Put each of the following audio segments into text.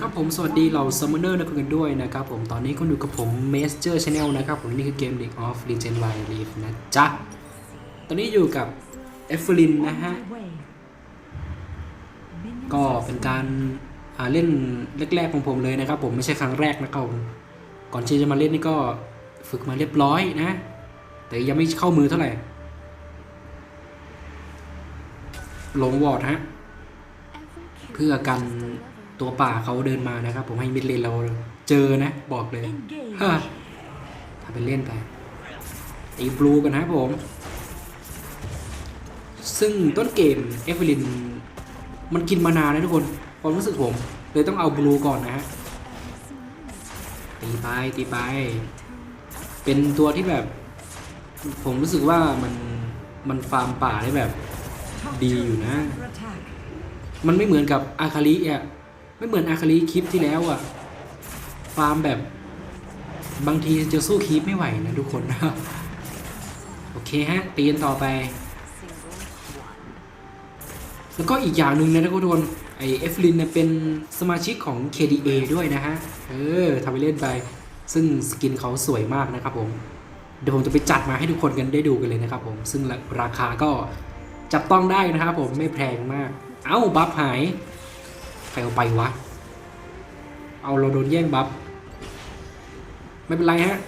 ครับผมสวัสดีเราซัมเมอร์นะคุณกันด้วยนะครับผมตอนนี้คุณอยู่กับผม Master Channel นะครับผมนี่คือเกม League of Legends Wild Rift นะจ๊ะ ตอนนี้อยู่กับเอฟเฟลินนะฮะ ก็เป็นการาเล่นแรกๆของผมเลยนะครับผมไม่ใช่ครั้งแรกนะครับผมก่อนที่จะมาเล่นนี่ก็ฝึกมาเรียบร้อยนะ แต่ยังไม่เข้ามือเท่าไหร่ ลงวอร์ดฮะ เพื่อกัน ตัวป่าเขาเดินมานะครับ ผมให้มิดเลนเราเจอนะ บอกเลยฮะถ้าเป็นเล่นไปตีบลูกันนะครับผม ซึ่งต้นเกมเอฟเฟลินมันกินมานานนะทุกคนความรู้สึกผม เลยต้องเอาบลูก่อนนะฮะตีไปตีไป เป็นตัวที่แบบ ผมรู้สึกว่ามันมันฟาร์มป่าได้แบบดีอยู่นะ มันไม่เหมือนกับอาคาลิอะ ไม่เหมือนอาคาลิคลิปที่แล้วอะฟาร์มแบบบางทีจะสู้คลิปไม่ไหวนะทุกคนโอเคฮะ ตีนต่อไป แล้วก็อีกอย่างหนึ่งนะทุกคนไอเอฟลินเนี่ยเป็นสมาชิกของ KDA ด้วยนะฮะ เออทำไปเล่นไป ซึ่งสกินเขาสวยมากนะครับผม เดี๋ยวผมจะไปจัดมาให้ทุกคนกันได้ดูกันเลยนะครับผม ซึ่งราคาก็จับต้องได้นะครับผมไม่แพงมาก เอ้า บัฟหาย เอาไปวะ เอาเราโดนแย่งบัฟ ไม่เป็นไรฮะ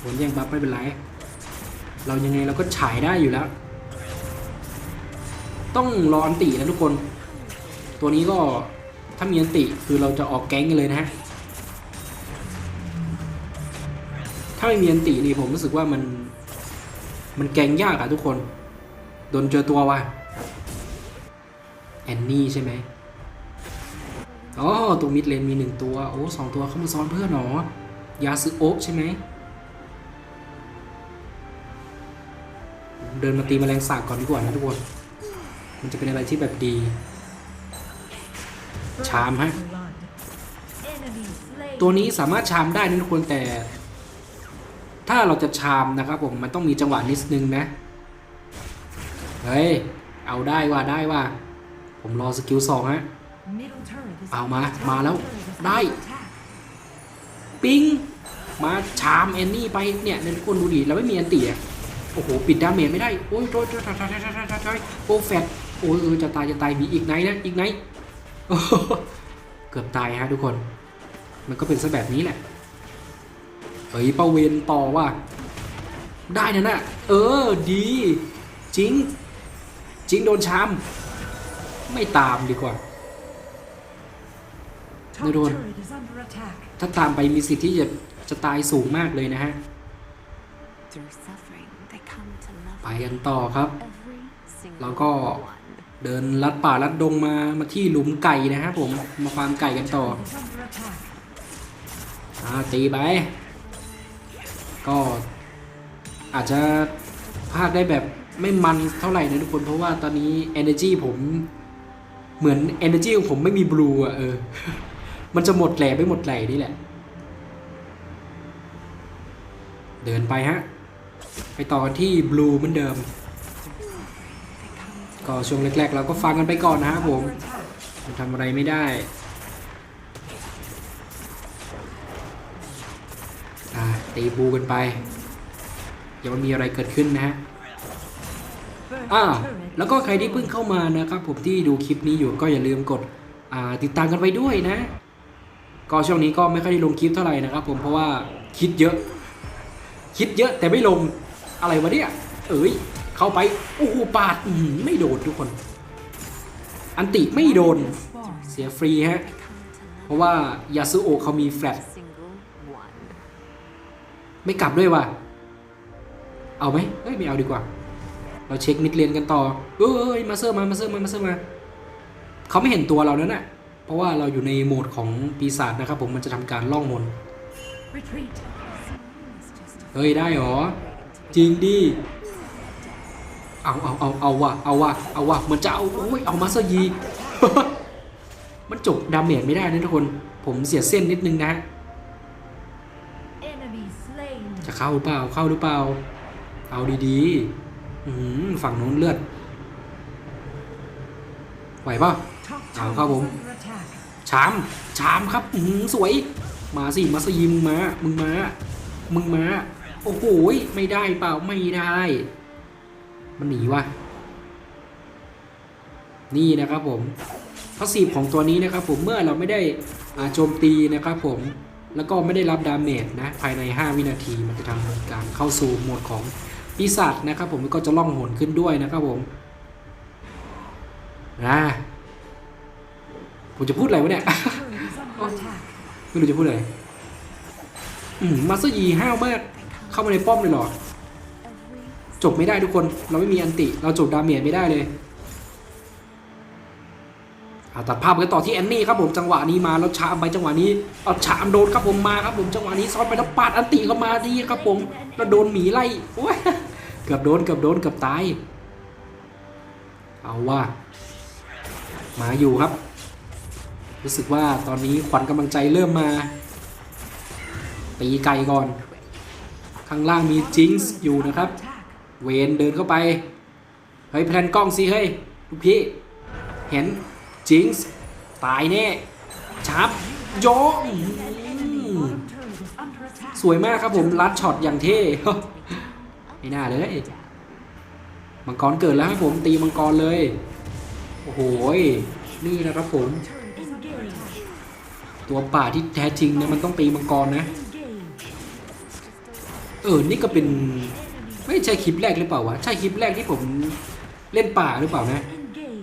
โดนแย่งบัฟไม่เป็นไร เรายังไงเราก็ฉายได้อยู่แล้ว ต้องรออันตินะทุกคน ตัวนี้ก็ถ้ามีอันติคือเราจะออกแก๊งกันเลยนะฮะ ถ้าไม่มีอันตินี่ผมรู้สึกว่ามัน มันแก๊งยากอะทุกคน โดนเจอตัวว่ะแอนนี่ใช่ไหม อ๋อตรงมิดเลนมีหนึ่งตัว โอ้สองตัวเข้ามาซ้อนเพื่อนหรอยาซึโอะใช่ไหม เดินมาตีแมลงสาบก่อนดีกว่านะทุกคน มันจะเป็นอะไรที่แบบดี ชามฮะ ตัวนี้สามารถชามได้นะทุกคนแต่ ถ้าเราจะชามนะครับผม มันต้องมีจังหวะนิดนึงนะ เฮ้ย เอาได้ว่าได้ว่า ผมรอสกิลสองฮะ เอามา มาแล้ว ได้ ปิง มาชามแอนนี่ไป เนี่ยเนี่ยทุกคนดูดิเราไม่มีอันตีอะโอ้โห ปิดดาเมจไม่ได้ โอ้ยโอ้ยโอ้ยโอ้ยโอ้ยโอ้ยโอ้ยโอ้แฟดโอ้ยเออจะตาย จะตาย มีอีกไหนนะ อีกไหนโอ้โหเกือบตายฮะทุกคน มันก็เป็นซะแบบนี้แหละ เฮ้ยเป้าเวนต่อว่า ได้นะน่ะ เออ ดี จริง จริงโดนชาม ไม่ตามดีกว่า ไม่โดนถ้าตามไปมีสิทธิ์ที่จะจะตายสูงมากเลยนะฮะ ไปกันต่อครับแล้วก็เดินลัดป่าลัดดงมามาที่หลุมไก่นะฮะผมมาฟาร์มไก่กันต่ออ่าตีไป ก็อาจจะพลาดได้แบบไม่มันเท่าไหร่นะทุกคน เพราะว่าตอนนี้ energy ผมเหมือน energy ของผมไม่มีบลูอะเออ มันจะหมดแหล่ไปหมดไหล่นี่แหละ เดินไปฮะ ไปต่อกันที่บลูเหมือนเดิม ก็ช่วงแรกๆ เราก็ฟังกันไปก่อนนะครับผมมันทำอะไรไม่ได้ตีบูกันไปอย่ามันมีอะไรเกิดขึ้นนะฮะอ้าแล้วก็ใครที่เพิ่งเข้ามานะครับผมที่ดูคลิปนี้อยู่ก็อย่าลืมกดติดตามกันไปด้วยนะ ก็ช่วงนี้ก็ไม่ค่อยได้ลงคลิปเท่าไหร่นะครับ ผมเพราะว่าคิดเยอะ คิดเยอะแต่ไม่ลงอะไรวะเนี่ยเอ้ยเข้าไปโอ้โหปาดไม่โดนทุกคน อันติไม่โดนเสียฟรีฮะเพราะว่ายาซุโอเขามีแฟลชไม่กลับด้วยว่ะเอาไหมเอ้ยไม่เอาดีกว่า เราเช็คมิดเลนกันต่อเอ้ยมาเซอร์มามาเซอร์มามาเซอร์มาเขาไม่เห็นตัวเรานั่นน่ะ เพราะว่าเราอยู่ในโหมดของปีศาจนะครับผมมันจะทำการล่องมนต์เฮ้ยได้เหรอ จริงดิเอาเอาเอาเอาว่ะเอาว่ะเอาว่ะมันจะเอาโอ้ยเอามาซะยีมันจบดาเมจไม่ได้นะทุกคน ผมเสียเส้นนิดนึงนะ จะเข้าหรือเปล่าเข้าหรือเปล่า เอาดีๆอืมฝั่งนู้นเลือดไหวป่ะเอาครับผม ชามชามครับอือสวย มาสิมาสยิมงมา มึงมา มึงมา โอ้โหยไม่ได้เปล่าไม่ได้ มันหนีว่ะนี่นะครับผมพาสีฟของตัวนี้นะครับผมเมื่อเราไม่ได้อาโจมตีนะครับผมแล้วก็ไม่ได้รับดาเมจนะภายใน 5 วินาทีมันจะทำการเข้าสู่โหมดของปีศาจนะครับผมก็จะล่องหนขึ้นด้วยนะครับผมนะ ผมจะพูดอะไรวะเนี่ย ไม่รู้จะพูดอะไร อืมมาสเตอร์ยีห้าวมาก เข้ามาในป้อมเลยเหรอ จบไม่ได้ทุกคน เราไม่มีอันติ เราจบดาเมจไม่ได้เลยเอาตัดภาพไปกันต่อที่แอนนี่ครับผมจังหวะนี้มาแล้วชามไปจังหวะนี้เอาชามโดนครับผมมาครับผมจังหวะนี้ซ้อนไปแล้วปาดอันติเข้ามาดีครับผมแล้วโดนหมีไล่โอ้ยเกือบโดนเกือบโดนเกือบตาย เอาว่า มาอยู่ครับ รู้สึกว่าตอนนี้ขวัญกำลังใจเริ่มมา ตีไก่ก่อน ข้างล่างมีจิงส์อยู่นะครับ เวนเดินเข้าไป เฮ้ยแพลนกล้องสิเฮ้ยลูกพี่ เห็นจิงส์ตายแน่ชับโยสวยมากครับผมลัดช็อตอย่างเท่ไม่น่าเลยมังกรเกิดแล้วครับผมตีมังกรเลย โอ้โหยนี่นะครับผม ตัวป่าที่แท้จริงเนี่ยมันต้องตีมังกรนะ เออ นี่ก็เป็นไม่ใช่คลิปแรกหรือเปล่าวะ ใช่คลิปแรกที่ผมเล่นป่าหรือเปล่านะ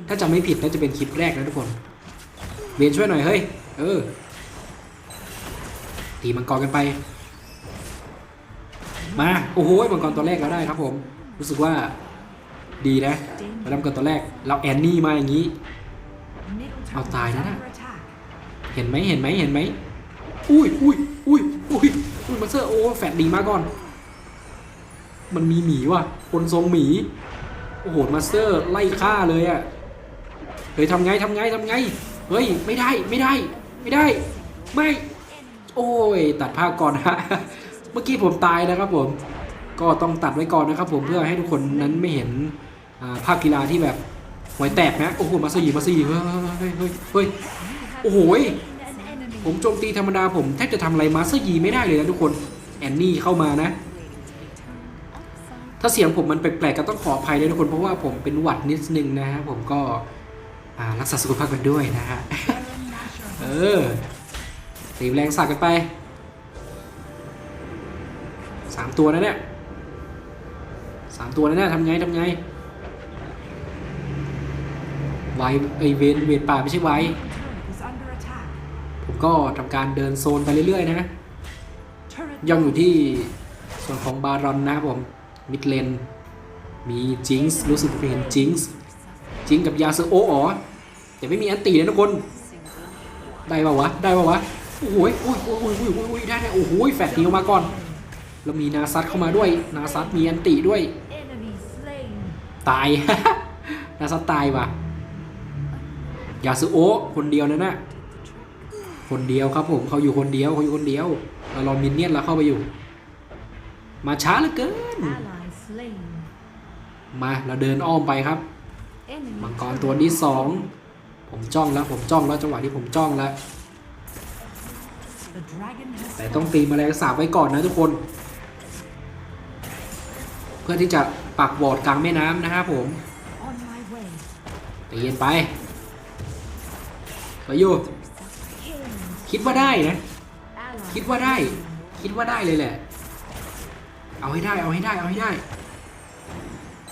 ถ้าจำไม่ผิดน่าจะเป็นคลิปแรกนะทุกคนเบียนช่วยหน่อยเฮ้ย เออ ตีมังกรกันไป มา โอ้โห มังกรตัวแรกแล้วได้ครับผม รู้สึกว่าดีนะมาดำกันตัวแรก เราแอนนี่มาอย่างนี้ เอาตายนะนะ เห็นไหมเห็นไหมเห็นไหมอุ้ยอุ้ยอุ้ยอุ้ยอุ้ยมาสเตอร์โอ้แฟดดีมาก่อน มันมีหมีว่ะ คนทรงหมี โอ้โหมาสเตอร์ไล่ฆ่าเลยอะ่ะ เฮ้ยทำไงทำไงทำไง เฮ้ยไม่ได้ไม่ได้ ไม่ได้ ไม่ โอ้ยตัดภาพก่อนฮะ เมื่อกี้ผมตายนะครับผม ก็ต้องตัดไว้ก่อนนะครับผมเพื่อให้ทุกคนนั้นไม่เห็นภาพกีฬาที่แบบหวยแตกนะ โอ้โหมาสี่มาสี่เฮ้ยเฮ้ยเฮ้ยเฮ้ย โอ้โหผมโจมตีธรรมดาผมแทบจะทำอะไรมาสเตอร์ยีไม่ได้เลยนะทุกคน แอนนี่เข้ามานะ ถ้าเสียงผมมันแปลกๆก็ต้องขออภัยด้วยทุกคนเพราะว่าผมเป็นหวัดนิดนึงนะฮะผมก็รักษาสุขภาพกันด้วยนะฮะ เออตีแรงสักกันไปสามตัวนะเนี่ยสามตัวนะเนี่ยทำไงทำไงไวไอเวนเวนป่าไม่ใช่ไว ก็ทำการเดินโซนไปเรื่อยๆ นะ ย่องอยู่ที่ส่วนของบารอนนะครับผมมิดเลน มีจิงส์รู้สึกเห็นจิงส์จิงกับยาเซโออ๋อแต่ไม่มีอันตีเลยทุกคน ได้ป่าวะ ได้ป่าวะ โอ้โหยโอ้ยโอ้ยโอ้ยโอ้ยโอ้ยได้ได้โอ้โหแฟดนิวมาก่อน แล้วมีนาซัดเข้ามาด้วย นาซัดมีอันติด้วย ตาย นาซัดตายว่ะยาซึโอคนเดียวนั่นน่ะ คนเดียวครับผมเขาอยู่คนเดียวเขาอยู่คนเดียวเรารองมินเนี่ยนแล้วเข้าไปอยู่ มาช้าเหลือเกิน มาเราเดินอ้อมไปครับมังกรตัวที่สองผมจ้องแล้วผมจ้องแล้วจังหวะที่ผมจ้องแล้ว แต่ต้องตีมาแมลงสาบไว้ก่อนนะทุกคน เพื่อที่จะปักบอร์ดกลางแม่น้ำนะครับผมตีกันไปไปอยู่ คิดว่าได้นะ คิดว่าได้ คิดว่าได้เลยแหละ เอาให้ได้ เอาให้ได้ เอาให้ได้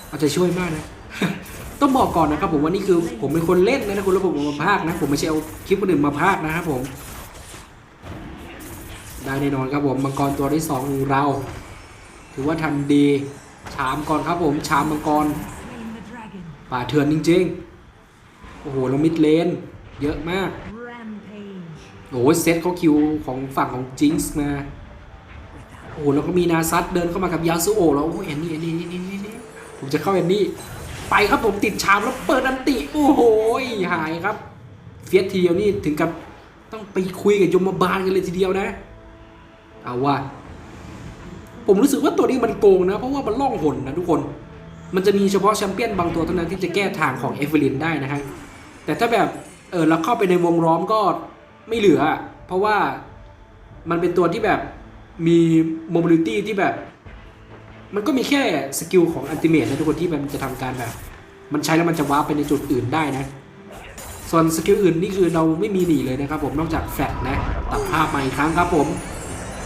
เอาใจช่วยมากนะ ต้องบอกก่อนนะครับผมว่านี่คือผมเป็นคนเล่นนะนะคุณแล้วผมเอามาพากย์นะ ผมไม่ใช่เอาคลิปคนอื่นมาพากย์นะครับผม ได้แน่นอนครับผมมังกรตัวที่สองของเรา ถือว่าทำดีชามก่อนครับผม ชามมังกร ป่าเถื่อนจริง ๆ โอ้โหเรามิดเลน เยอะมาก โอ้ยเซตเขาคิวของฝั่งของจิงส์มา โอ้โหแล้วก็มีนาซัตเดินเข้ามากับยาสุโอแล้วโอ้ยแอนนี่แอนนี่นี่นี่นี่ผมจะเข้าแอนนี่ ไปครับผมติดชามแล้วเปิดอันติ โอ้โหหายครับ เฟียสทีเดียวนี่ถึงกับต้องไปคุยกับยมบาลกันเลยทีเดียวนะ เอาว่า ผมรู้สึกว่าตัวนี้มันโกงนะ เพราะว่ามันล่องหนนะทุกคน มันจะมีเฉพาะแชมเปี้ยนบางตัวเท่านั้นที่จะแก้ทางของเอฟเฟลินได้นะฮะแต่ถ้าแบบเออเราเข้าไปในวงล้อมก็ ไม่เหลือ เพราะว่ามันเป็นตัวที่แบบมีโมบิลิตี้ที่แบบ มันก็มีแค่สกิลของอัลติเมทนะทุกคนที่มันจะทำการแบบ มันใช้แล้วมันจะวาร์ปไปในจุดอื่นได้นะ ส่วนสกิลอื่นนี่คือเราไม่มีหนีเลยนะครับผมนอกจากแฟลนะ ตัดภาพมาอีกครั้งครับผม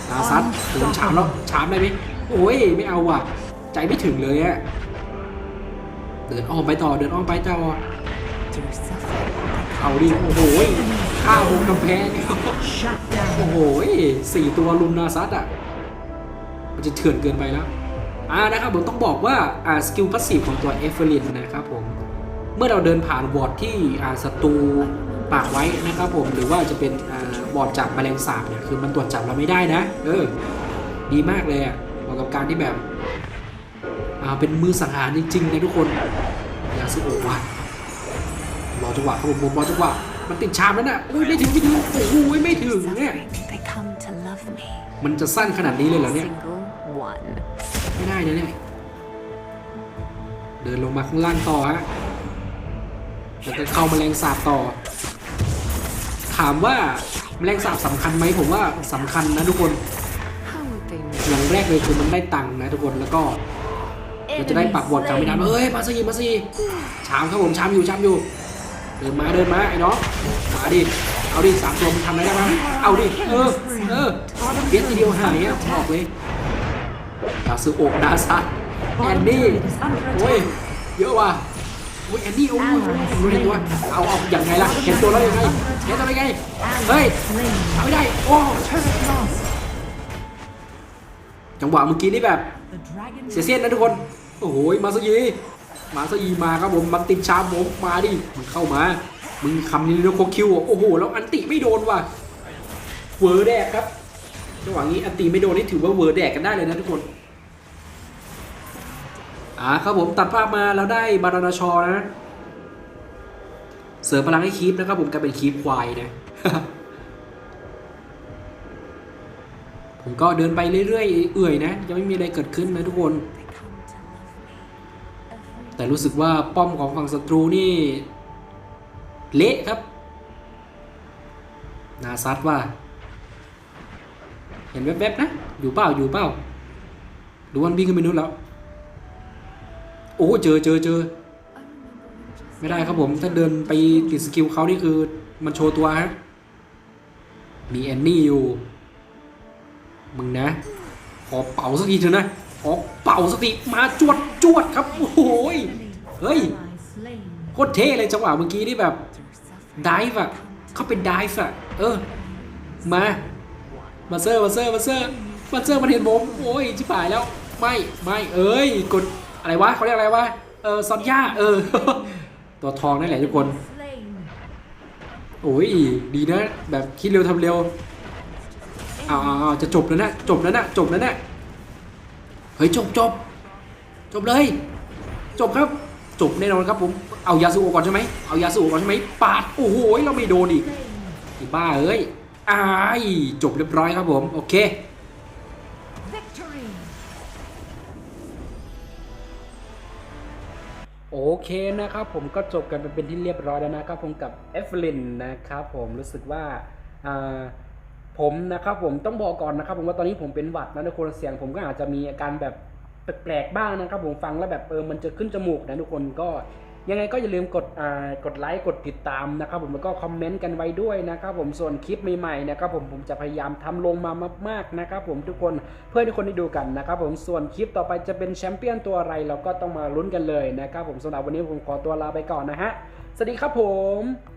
นาซัดถึงฉามแล้วฉามได้ไหมโอ้ยไม่เอาว่ะ ใจไม่ถึงเลยอะเดินอ้อมไปต่อเดินอ้อมไปต่อเอาดิโอ้โห ข้าวงกำแพง shut โอ้ down. โหสี่ตัวลุมนาซัดอะ มันจะเถื่อนเกินไปแล้วอ่านะครับผมต้องบอกว่าอ่าสกิลพาสซีฟของตัวเอฟเฟลินนะครับผม เมื่อเราเดินผ่านบอร์ดที่อ่าศัตรูปากไว้นะครับผมหรือว่าจะเป็นอ่าบอร์ดจับแมลงสาบเนี่ยคือมันตรวจจับเราไม่ได้นะ เออ ดีมากเลยอะเหมาะกับการที่แบบอ่าเป็นมือสังหารจริงๆนะทุกคนยาสุโอะว่ะรอจังหวะครับผมผมรอจังหวะ มันติดชามแล้วน่ะอุ้ยไม่ถึงไม่ถึงโอ้โหไม่ถึงเนี่ยมันจะสั้นขนาดนี้เลยเหรอเนี่ยไม่ได้นะเนี่ยเดินลงมาข้างล่างต่อฮะแล้วก็เข้าแมลงสาบต่อ ถามว่าแมลงสาบสำคัญไหมผมว่าสำคัญนะทุกคนอย่างแรกเลยคือมันได้ตังค์นะทุกคนแล้วก็เราจะได้ปักบอดกลางไม่นานเอ้ยมาสิมาสิชามครับผมชามอยู่ชามอยู่ เดินมาเดินมาไอ้น้องมาดิเอาดิสามตัวมันทำอะไรได้บ้างเอาดิเออเออเบียดทีเดียวหายอะบอกเลยดาวซื้อโอกดาซัดแอนดี้โอ้ยเยอะว่ะโอ้ยแอนดี้โอ้ยรู้เห็นตัวเอาเอาอย่างไงล่ะเห็นตัวแล้วยังไงเห็นทำยังไงเฮ้ยเอาไม่ได้โอ้จังหวะเมื่อกี้นี่แบบเสียเส้นนะทุกคนโอ้โหมาซะยี มาซะยีมาครับผมมันติดชามผมมาดิมึงเข้ามา มึงคำนี้เรียกโคคิวอะโอ้โหแล้วอันติไม่โดนว่ะเวอร์แดกครับจังหวะนี้อันติไม่โดนนี่ถือว่าเวอร์แดกกันได้เลยนะทุกคนอ่าครับผมตัดภาพมาแล้วได้บารานาชอนะเสริมพลังให้คีปนะครับผมกลายเป็นคีปควายนะผมก็เดินไปเรื่อยๆเอื่อยนะยังไม่มีอะไรเกิดขึ้นนะทุกคน แต่รู้สึกว่าป้อมของฝั่งศัตรูนี่ เละครับ นาซัดว่า เห็นแวบๆนะ อยู่เปล่าอยู่เปล่าดูวันวิ่งขึ้นไปนู้นแล้ว โอ้เจอเจอเจอไม่ได้ครับผม ถ้าเดินไปติดสกิลเขานี่คือมันโชว์ตัวฮะมีแอนนี่อยู่ มึงนะ ขอเป่าสักทีเถอะนะ ขอเป่าสักทีมาจวด จวดครับโอ้โหยเฮ้ยโคตรเท่เลยจังหวะเมื่อกี้นี่แบบดิฟอะเขาเป็นดิฟอะเออ มามาเซอร์มาเซอร์มาเซอร์มาเซอร์มันเห็นผมโอ้ยชิบหายแล้ว ไม่ไม่เอ้ยกดอะไรวะเขาเรียกอะไรวะเออซอนย่าเออ ตัวทองนั่นแหละทุกคนโอ้ยดีนะ แบบคิดเร็วทำเร็วอาเอาเอาจะจบแล้วนะจบแล้วนะจบแล้วนะเฮ้ยจบจบ จบเลย จบครับ จบแน่นอนครับผม เอายาสูโอก่อนใช่ไหมเอายาสูโอก่อนใช่ไหมปาด โอ้โหเราไม่โดนอีกไอ้บ้าเอ้ยอ้ายจบเรียบร้อยครับผม โอเคโอเคนะครับผมก็จบกันไปเป็นที่เรียบร้อยแล้วนะครับผมกับเอฟลินนะครับผมรู้สึกว่าอ่าผมนะครับผมต้องบอกก่อนนะครับผมว่าตอนนี้ผมเป็นหวัดนะทุกคนเสียงผมก็อาจจะมีอาการแบบ แปลกๆบ้างนะครับผมฟังแล้วแบบเออมันจะขึ้นจมูกนะทุกคนก็ยังไงก็อย่าลืมกดอ่ากดไลค์กดติดตามนะครับผมแล้วก็คอมเมนต์กันไว้ด้วยนะครับผมส่วนคลิปใหม่ๆนะครับผมผมจะพยายามทำลงมามากๆนะครับผมทุกคนเพื่อทุกคนได้ดูกันนะครับผมส่วนคลิปต่อไปจะเป็นแชมเปี้ยนตัวอะไรเราก็ต้องมาลุ้นกันเลยนะครับผมสำหรับวันนี้ผมขอตัวลาไปก่อนนะฮะสวัสดีครับผม